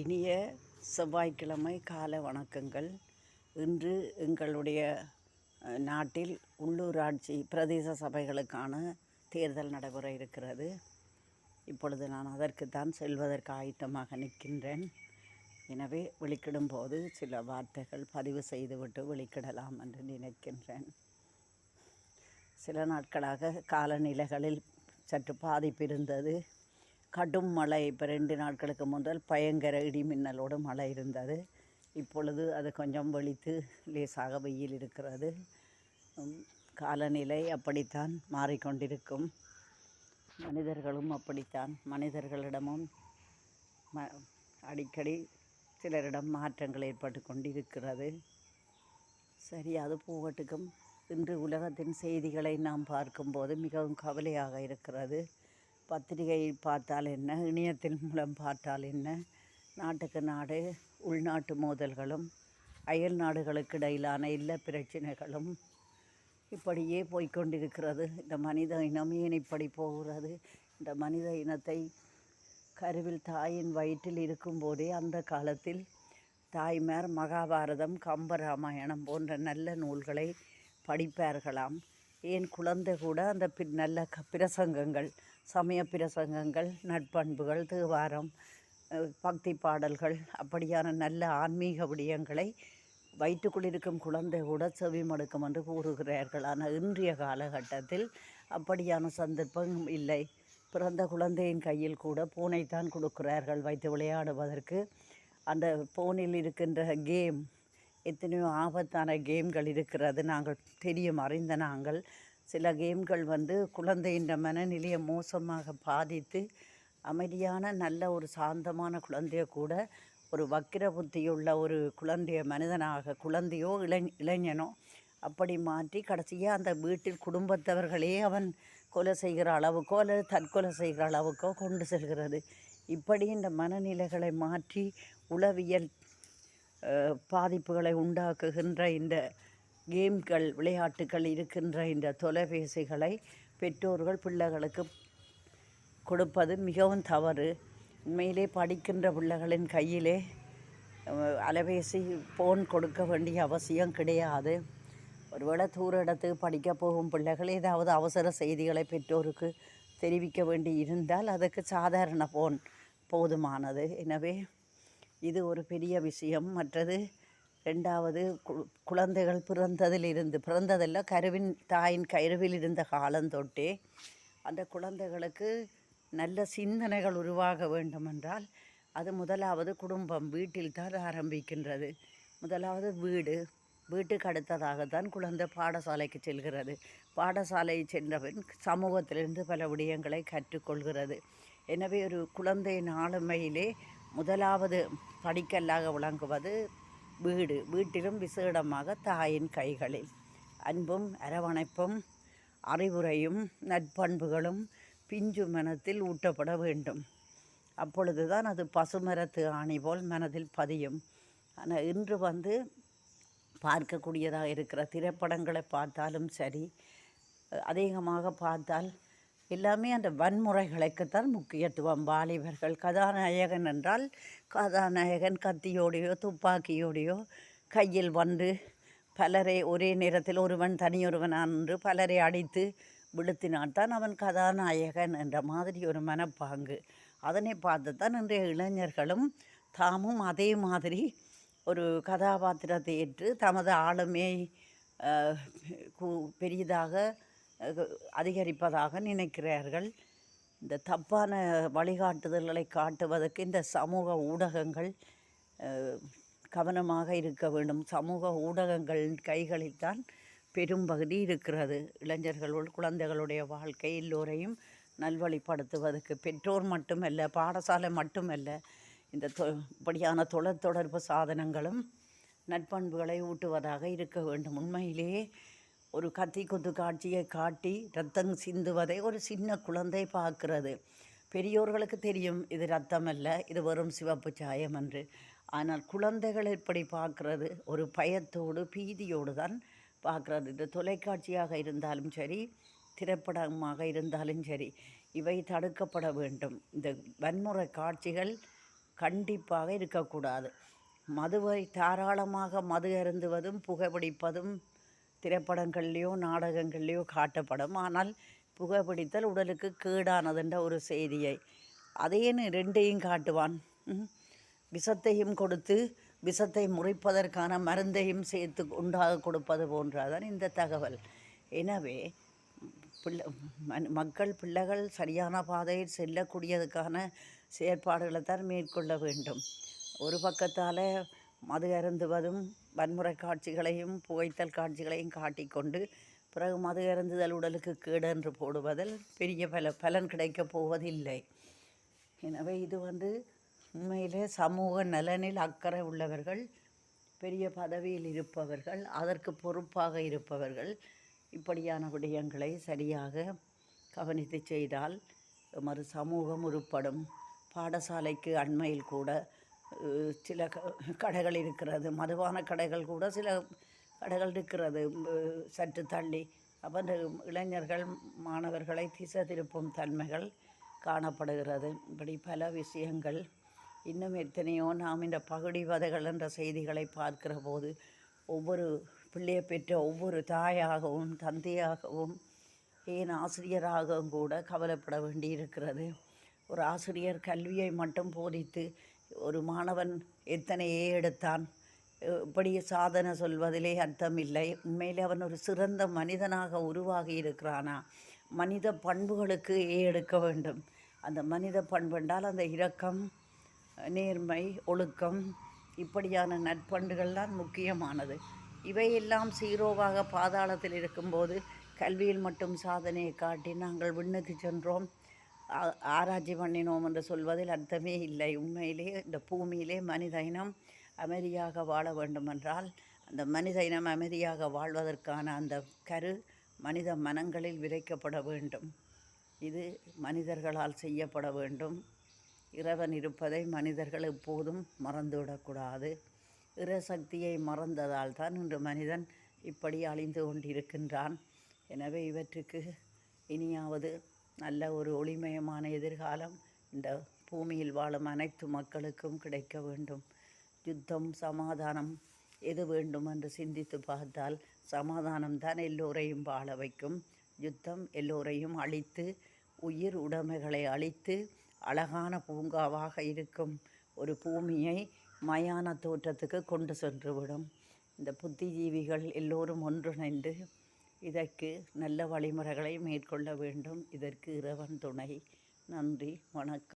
இனிய செவ்வாய்க்கிழமை கால வணக்கங்கள். இன்று எங்களுடைய நாட்டில் உள்ளூராட்சி பிரதேச சபைகளுக்கான தேர்தல் நடைபெற இருக்கிறது. இப்பொழுது நான் அதற்குத்தான் செல்வதற்கு ஆயத்தமாக நிற்கின்றேன். எனவே வெளிக்கிடும் போது சில வார்த்தைகள் பதிவு செய்துவிட்டு வெளிக்கிடலாம் என்று நினைக்கின்றேன். சில நாட்களாக காலநிலைகளில் சற்று பாதிப்பு இருந்தது. கடும் மழை. இப்போ ரெண்டு நாட்களுக்கு முதல் பயங்கர இடி மின்னலோடு மழை இருந்தது. இப்பொழுது அது கொஞ்சம் வெளித்து லேசாக வெயில் இருக்கிறது. காலநிலை அப்படித்தான் மாறிக்கொண்டிருக்கும். மனிதர்களும் அப்படித்தான். மனிதர்களிடமும் ம அடிக்கடி சிலரிடம் மாற்றங்கள் ஏற்பட்டு கொண்டிருக்கிறது. சரி அது போகட்டுக்கும். இன்று உலகத்தின் செய்திகளை நாம் பார்க்கும்போது மிகவும் கவலையாக இருக்கிறது. பத்திரிகையில் பார்த்தால் என்ன? இணையத்தின் மூலம் பார்த்தால் என்ன? நாட்டுக்கு நாடு உள்நாட்டு மோதல்களும் அயல் நாடுகளுக்கு இடையிலான இல்ல பிரச்சனைகளும் இப்படியே போய்க்கொண்டிருக்கிறது. இந்த மனித இனம் ஏன் இப்படி போகிறது? இந்த மனித இனத்தை கருவில் தாயின் வயிற்றில் இருக்கும்போதே அந்த காலத்தில் தாய்மார் மகாபாரதம் கம்பராமாயணம் போன்ற நல்ல நூல்களை படிப்பார்களாம். ஏன் குழந்தை கூட அந்த பின் நல்ல க பிரசங்கங்கள் சமய பிரசங்கங்கள் நட்பண்புகள் தேவாரம் பக்தி பாடல்கள் அப்படியான நல்ல ஆன்மீக விடயங்களை வயிற்றுக்குள்ளிருக்கும் குழந்தை கூட செவி மடுக்கும் என்று கூறுகிறார்கள். ஆனால் இன்றைய காலகட்டத்தில் அப்படியான சந்தர்ப்பம் இல்லை. பிறந்த குழந்தையின் கையில் கூட பூனைத்தான் கொடுக்கிறார்கள் வைத்து விளையாடுவதற்கு. அந்த போனில் இருக்கின்ற கேம் எத்தனையோ ஆபத்தான கேம்கள் இருக்கிறது. நாங்கள் தெரியும் அறிந்த நாங்கள் சில கேம்கள் வந்து குழந்தையின் மனநிலையை மோசமாக பாதித்து அமைதியான நல்ல ஒரு சாந்தமான குழந்தைய கூட ஒரு வக்கிர புத்தியுள்ள ஒரு குழந்தைய மனிதனாக குழந்தையோ இளை இளைஞனோ அப்படி மாற்றி கடைசியாக அந்த வீட்டில் குடும்பத்தவர்களே அவன் கொலை செய்கிற அளவுக்கோ அல்லது தற்கொலை செய்கிற அளவுக்கோ கொண்டு செல்கிறது. இப்படி இந்த மனநிலைகளை மாற்றி உளவியல் பாதிப்புகளை உண்டாக்குகின்ற இந்த கேம்கள் விளையாட்டுகள் இருக்கின்ற இந்த தொலைபேசிகளை பெற்றோர்கள் பிள்ளைகளுக்கு கொடுப்பது மிகவும் தவறு. உண்மையிலே படிக்கின்ற பிள்ளைகளின் கையிலே அலைபேசி ஃபோன் கொடுக்க வேண்டிய அவசியம் கிடையாது. ஒருவேளை தூர இடத்துக்கு படிக்க போகும் பிள்ளைகள் ஏதாவது அவசர செய்திகளை பெற்றோருக்கு தெரிவிக்க வேண்டி இருந்தால் அதுக்கு சாதாரண ஃபோன் போதுமானது. எனவே இது ஒரு பெரிய விஷயம். மற்றது ரெண்டாவது கு- குழந்தைகள் பிறந்ததிலிருந்து பிறந்ததெல்லாம் கருவின் தாயின் கருவில் இருந்த காலம் தொட்டே அந்த குழந்தைகளுக்கு நல்ல சிந்தனைகள் உருவாக வேண்டுமென்றால் அது முதலாவது குடும்பம் வீட்டில் தான் ஆரம்பிக்கின்றது. முதலாவது வீடு வீட்டுக்கு அடுத்ததாகத்தான் குழந்தை பாடசாலைக்கு செல்கிறது. பாடசாலை சென்றபின் சமூகத்திலிருந்து பல விடயங்களை கற்றுக்கொள்கிறது. எனவே ஒரு குழந்தையின் ஆளுமையிலே முதலாவது படிக்கல்லாக விளங்குவது வீடு வீட்டிலும் விசேடமாக தாயின் கைகளில். அன்பும் அரவணைப்பும் அறிவுரையும் நற்பண்புகளும் பிஞ்சு மனத்தில் ஊட்டப்பட வேண்டும். அப்பொழுதுதான் அது பசுமரத்து ஆணி போல் மனதில் பதியும். ஆனால் இன்று வந்து பார்க்கக்கூடியதாக இருக்கிற திரைப்படங்களை பார்த்தாலும் சரி அதிகமாக பார்த்தால் எல்லாமே அந்த வன்முறைகளுக்குத்தான் முக்கியத்துவம். வாலிபர்கள் கதாநாயகன் என்றால் கதாநாயகன் கத்தியோடையோ துப்பாக்கியோடையோ கையில் வந்து பலரை ஒரே நேரத்தில் ஒருவன் தனியொருவன் அன்று பலரை அடித்து விழுத்தினால்தான் அவன் கதாநாயகன் என்ற மாதிரி ஒரு மனப்பாங்கு. அதனை பார்த்து தான் இன்றைய இளைஞர்களும் தாமும் அதே மாதிரி ஒரு கதாபாத்திரத்தை ஏற்று தமது ஆளுமையை பெரியதாக கு- பெரிதாக அதிகரிப்பதாக நினைக்கிறார்கள். இந்த தப்பான வழிகாட்டுதல்களை காட்டுவதற்கு இந்த சமூக ஊடகங்கள் கவனமாக இருக்க வேண்டும். சமூக ஊடகங்களின் கைகளில்தான் பெரும்பகுதி இருக்கிறது. இளைஞர்களுள் குழந்தைகளுடைய வாழ்க்கை எல்லோரையும் நல்வழிப்படுத்துவதற்கு பெற்றோர் மட்டுமல்ல பாடசாலை மட்டுமல்ல இந்த தொ இப்படியான தொலைத் தொடர்பு சாதனங்களும் நற்பண்புகளை ஊட்டுவதாக இருக்க வேண்டும். உண்மையிலேயே ஒரு கத்தி குத்து காட்சியை காட்டி ரத்தம் சிந்துவதை ஒரு சின்ன குழந்தை பார்க்கிறது. பெரியோர்களுக்கு தெரியும் இது ரத்தம் அல்ல இது வெறும் சிவப்பு சாயம் என்று. ஆனால் குழந்தைகள் இப்படி பார்க்கறது ஒரு பயத்தோடு பீதியோடு தான் பார்க்குறது. இது தொலைக்காட்சியாக இருந்தாலும் சரி திரைப்படமாக இருந்தாலும் சரி இவை தடுக்கப்பட வேண்டும். இந்த வன்முறை காட்சிகள் கண்டிப்பாக இருக்கக்கூடாது. மதுவை தாராளமாக மது அருந்துவதும் புகைப்பிடிப்பதும் திரைப்படங்கள்லேயோ நாடகங்கள்லேயோ காட்டப்படும். ஆனால் புகைப்பிடித்தல் உடலுக்கு கேடானதுன்ற ஒரு செய்தியை. அதையேன்னு ரெண்டையும் காட்டுவான். விஷத்தையும் கொடுத்து விஷத்தை முறைப்பதற்கான மருந்தையும் சேர்த்து உண்டாக கொடுப்பது போன்றதான் இந்த தகவல். எனவே பிள்ளை மக்கள் பிள்ளைகள் சரியான பாதையில் செல்லக்கூடியதுக்கான செயற்பாடுகளை தான் மேற்கொள்ள வேண்டும். ஒரு பக்கத்தால் மது அருந்துவதும் வன்முறை காட்சிகளையும் புகைத்தல் காட்சிகளையும் காட்டிக்கொண்டு பிறகு மது அருந்துதல் உடலுக்கு கேடு என்று போடுவதில் பெரிய பல பலன் கிடைக்கப் போவதில்லை. எனவே இது வந்து உண்மையிலே சமூக நலனில் அக்கறை உள்ளவர்கள் பெரிய பதவியில் இருப்பவர்கள் அதற்கு பொறுப்பாக இருப்பவர்கள் இப்படியான விடயங்களை சரியாக கவனித்து செய்தால் எமது சமூகம் உருப்படும். பாடசாலைக்கு அண்மையில் கூட சில க- கடைகள் இருக்கிறது மதுபான கடைகள் கூட சில கடைகள் இருக்கிறது சற்று தள்ளி. அப்போ இந்த இளைஞர்கள் மாணவர்களை திசை திருப்பும் தன்மைகள் காணப்படுகிறது. இப்படி பல விஷயங்கள் இன்னும் எத்தனையோ நாம் இந்த பகுடி வதைகள் என்ற செய்திகளை பார்க்கிற போது ஒவ்வொரு பிள்ளையை பெற்ற ஒவ்வொரு தாயாகவும் தந்தையாகவும் ஏன் ஆசிரியராகவும் கூட கவலைப்பட வேண்டியிருக்கிறது. ஒரு ஆசிரியர் கல்வியை மட்டும் போதித்து ஒரு மாணவன் எத்தனை ஏ எடுத்தான். இப்படி சாதனை சொல்வதிலே அர்த்தமில்லை. உண்மையிலே அவன் ஒரு சிறந்த மனிதனாக உருவாகி இருக்கிறானா? மனித பண்புகளுக்கு ஏ எடுக்க வேண்டும்? அந்த மனித பண்பு என்றால் அந்த இரக்கம் நேர்மை ஒழுக்கம் இப்படியான நற்பண்புகள் தான் முக்கியமானது. இவையெல்லாம் சீரோவாக பாதாளத்தில் இருக்கும்போது கல்வியில் மட்டும் சாதனையை காட்டி நாங்கள் விண்ணுக்கு சென்றோம். ஆராய்ச்சி பண்ணினோம் என்று சொல்வதில் அர்த்தமே இல்லை. உண்மையிலே இந்த பூமியிலே மனித இனம் அமைதியாக வாழ வேண்டுமென்றால் அந்த மனித இனம் அமைதியாக வாழ்வதற்கான அந்த கரு மனித மனங்களில் விதைக்கப்பட வேண்டும். இது மனிதர்களால் செய்யப்பட வேண்டும். இறைவன் இருப்பதை மனிதர்கள் எப்போதும் மறந்துவிடக்கூடாது. இறசக்தியை மறந்ததால் தான் இன்று மனிதன் இப்படி அழிந்து கொண்டிருக்கின்றான். எனவே இவற்றுக்கு இனியாவது நல்ல ஒரு ஒளிமயமான எதிர்காலம் இந்த பூமியில் வாழும் அனைத்து மக்களுக்கும் கிடைக்க வேண்டும். யுத்தம் சமாதானம் எது வேண்டும் என்று சிந்தித்து பார்த்தால் சமாதானம் தான் எல்லோரையும் வாழ வைக்கும். யுத்தம் எல்லோரையும் அழித்து உயிர் உடைமைகளை அழித்து அழகான பூங்காவாக இருக்கும் ஒரு பூமியை மயான தோற்றத்துக்கு கொண்டு சென்றுவிடும் இந்த புத்திஜீவிகள் எல்லோரும் ஒன்றிணைந்து இதற்கு நல்ல வழிமுறைகளை மேற்கொள்ள வேண்டும். இதற்கு இறைவன் துணை. நன்றி. வணக்கம்.